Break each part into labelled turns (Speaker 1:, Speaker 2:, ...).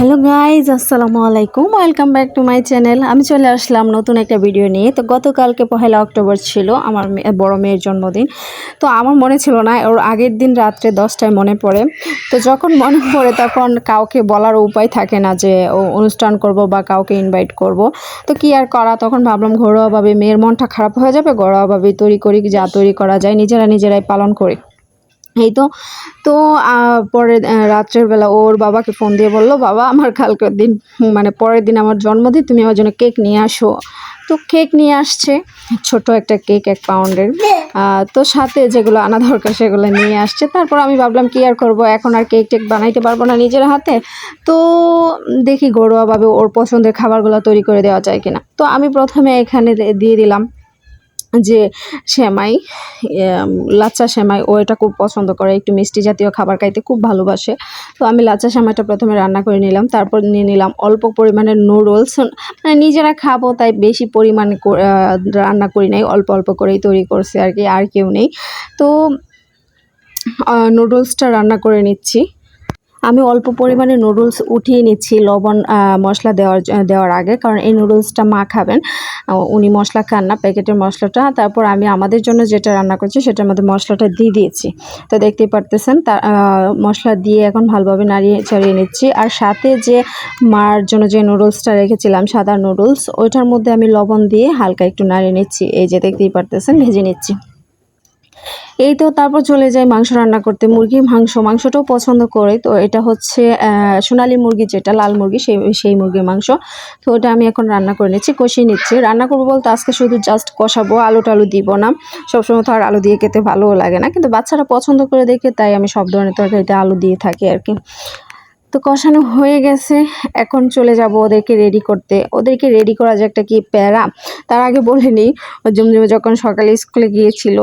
Speaker 1: Hello guys আসসালামু আলাইকুম। Welcome back to my channel আমি চলে আসলাম নতুন একটা ভিডিও নিয়ে। তো গতকালকে পহেলা অক্টোবর ছিল আমার বড় মেয়ের জন্মদিন। তো আমার মনে ছিল না, ওর আগের দিন রাত্রে দশটায় মনে পড়ে। তো যখন মনে পড়ে তখন কাউকে বলার উপায় থাকে না যে, ও অনুষ্ঠান করব বা কাউকে ইনভাইট করব। তো কি আর করা? তখন ভাবলাম ঘরোয়াভাবে মেয়ের মনটা খারাপ হয়ে যাবে ঘরোয়াভাবে তৈরি করি যা তৈরি করা যায়, নিজেরা নিজেরাই পালন করি। এই তো তো পরে রাত্রের বেলা ওর বাবাকে ফোন দিয়ে বলল, বাবা, আমার কালকের দিন মানে পরের দিন আমার জন্মদিন, তুমি আমার জন্য কেক নিয়ে আসো। তো কেক নিয়ে আসছে ছোট একটা কেক এক পাউন্ডের তো সাথে যেগুলো আনা দরকার সেগুলো নিয়ে আসছে। তারপর আমি ভাবলাম, কি আর করব? এখন আর কেক টেক বানাইতে পারব না নিজের হাতে। তো দেখি ঘরোয়াভাবে ওর পছন্দের খাবারগুলো তৈরি করে দেওয়া যায় কিনা। তো আমি প্রথমে এখানে দিয়ে দিলাম যে এম, লাচ্চা সেমাই ও এটা খুব পছন্দ করে একটু মিষ্টি জাতীয় খাবার খাইতে খুব ভালোবাসে। তো আমি লাচ্চা সেমাইটা প্রথমে রান্না করে নিলাম তারপর নিয়ে নিলাম অল্প পরিমাণে নুডলস মানে নিজেরা খাব তাই বেশি পরিমাণে রান্না করি নাই অল্প অল্প করেই তৈরি করছি আর কি আর কেউ নেই। তো নুডলসটা রান্না করে নিচ্ছি। আমি অল্প পরিমাণে নুডলস উঠিয়ে নিচ্ছি লবণ মশলা দেওয়ার দেওয়ার আগে। কারণ এই নুডলসটা মা খাবেন উনি মশলা খান না, প্যাকেটের মশলাটা। তারপর আমি আমাদের জন্য যেটা রান্না করছি, সেটার মধ্যে মশলাটা দিয়ে দিয়েছি। তো দেখতেই পারতেছেন তা মশলা দিয়ে এখন ভালোভাবে নাড়িয়ে চাড়িয়ে নিচ্ছি। আর সাথে যে মার জন্য যে নুডলসটা রেখেছিলাম, সাদা নুডলস, ওইটার মধ্যে আমি লবণ দিয়ে হালকা একটু নাড়িয়ে নিচ্ছি। এই যে দেখতেই পারতেছেন, ভেজে নিচ্ছি। এই তো তারপর চলে যাই মাংস রান্না করতে। মুরগি, মাংস, মাংসটাও পছন্দ করে। তো এটা হচ্ছে সোনালি মুরগি যেটা, লাল মুরগি, সেই সেই মুরগির মাংস। তো ওটা আমি এখন রান্না করে নিচ্ছি, কষিয়ে নিচ্ছি। রান্না করব বলতে আজকে শুধু জাস্ট কষাবো আলু টালু দিব না। সবসময় তো আর আলু দিয়ে খেতে ভালোও লাগে না। কিন্তু বাচ্চারা পছন্দ করে দেখে, তাই আমি সব ধরনের তরকারিতে আলু দিয়ে থাকি আর কি। তো কষানো হয়ে গেছে। এখন চলে যাব ওদেরকে রেডি করতে। ওদেরকে রেডি করা যে একটা কি প্যারা? তার আগে বলে নিই, জমজমে যখন সকালে স্কুলে গিয়েছিল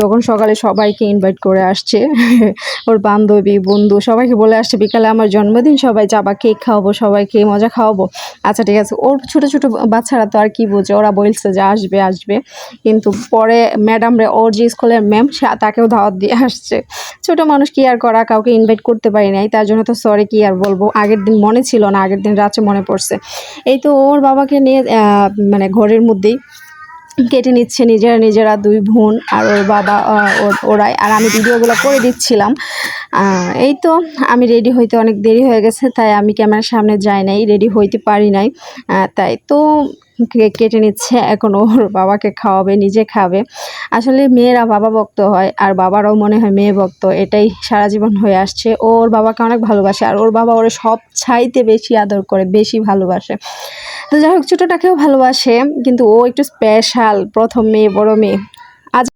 Speaker 1: তখন সকালে সবাইকে ইনভাইট করে আসছে। ওর বান্ধবী, বন্ধু, সবাইকে বলে আসছে, বিকালে আমার জন্মদিন, সবাই যাবা কেক খাওয়াবো সবাইকে মজা খাওয়াবো। আচ্ছা ঠিক আছে। ওর ছোট ছোট বাচ্চারা তো আর কি বোঝে, ওরা বলছে যে আসবে আসবে। কিন্তু পরে ম্যাডামরে ওর যে স্কুলের ম্যাম তাকেও দাওয়াত দিয়ে আসছে। ছোট মানুষ কি আর করা? কাউকে ইনভাইট করতে পারি নাই, তার জন্য তো সরি কি আর বলব, আগের দিন মনে ছিল না, আগের দিন রাত্রে মনে পড়ছে। এই তো ওর বাবাকে নিয়ে মানে ঘরের মধ্যেই কেটে নিচ্ছে নিজেরা নিজেরা দুই বোন আর ওর বাবা ওর- ওরাই। আর আমি ভিডিওগুলো করে দিচ্ছিলাম। এই তো আমি রেডি হইতে অনেক দেরি হয়ে গেছে, তাই আমি ক্যামেরার সামনে যাই নাই রেডি হইতে পারি নাই। তাই তো কেটে নিচ্ছে, এখন ওর বাবাকে খাওয়াবে, নিজে খাবে। আসলে মেয়েরা বাবা ভক্ত হয়, আর বাবারাও মনে হয় মেয়ে ভক্ত, এটাই সারা জীবন হয়ে আসছে। ওর বাবাকে অনেক ভালোবাসে, আর ওর বাবা ওরে সব ছাইতে বেশি আদর করে, বেশি ভালোবাসে। তো যাই হোক, ছোটোটাকেও ভালোবাসে, কিন্তু ও একটু স্পেশাল প্রথম মেয়ে, বড় মেয়ে।